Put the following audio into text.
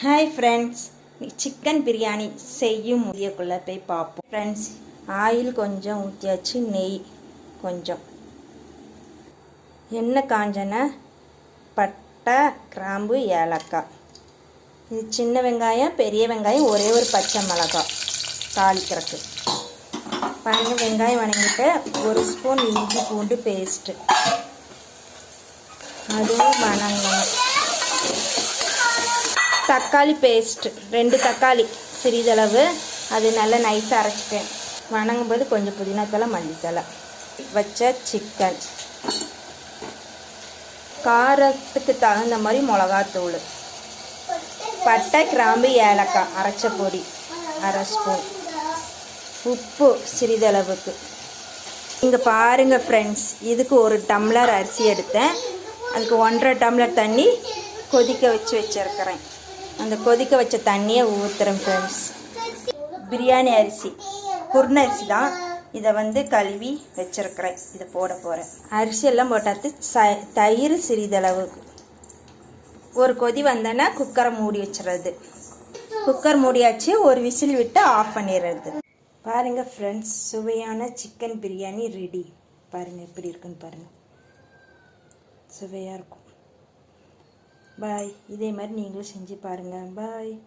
Hi friends chicken biryani செய்யும் முதியக்குள்ளே போய் பார்ப்போம். ஃப்ரெண்ட்ஸ் ஆயில் கொஞ்சம் ஊற்றியாச்சு நெய் கொஞ்சம். எண்ணெய் காஞ்சன பட்டை கிராம்பு ஏலக்காய். இது சின்ன வெங்காயம் பெரிய வெங்காயம் ஒரே ஒரு பச்சை மிளகாய். தாளிக்கிறதுக்கு பாருங்க வெங்காயம் வணங்கிட்டு ஒரு ஸ்பூன் இஞ்சி பூண்டு பேஸ்ட்டு அதுவும் வணங்கணும். தக்காளி பேஸ்ட் ரெண்டு தக்காளி. சிறிதளவு. அது நல்லா நைஸாக அரைச்சிட்டேன். வணங்கும் போது கொஞ்சம் புதினா தலை மல்லித்தலை வச்ச சிக்கன் காரத்துக்கு தகுந்த மாதிரி மிளகாத்தூள். பட்டை கிராம்பு ஏலக்காய். அரைச்ச பொடி. அரை ஸ்பூன் உப்பு சிறிதளவுக்கு. இங்கே பாருங்கள் ஃப்ரெண்ட்ஸ் இதுக்கு ஒரு டம்ளர் அரிசி எடுத்தேன். அதுக்கு ஒன்றரை டம்ளர் தண்ணி கொதிக்க வச்சு வச்சுருக்கிறேன். அந்த கொதிக்க வச்ச தண்ணியை ஊற்றுறேன் ஃப்ரெண்ட்ஸ் பிரியாணி அரிசி குருண அரிசி தான் இதை வந்து கழுவி வச்சுருக்கிறேன். இதை போட போகிறேன் அரிசியெல்லாம் போட்டாத்து ச தயிர் சிறிதளவுக்கு. ஒரு கொதி வந்தோன்னா குக்கரை மூடி வச்சுறது. குக்கர் மூடியாச்சு ஒரு விசில் விட்டு ஆஃப் பண்ணிடுறது பாருங்கள் ஃப்ரெண்ட்ஸ் சுவையான சிக்கன் பிரியாணி ரெடி பாருங்கள் எப்படி இருக்குன்னு பாருங்கள் சுவையாக இருக்கும். பாய். இதே மாதிரி நீங்களும் செஞ்சு பாருங்கள் பாய்.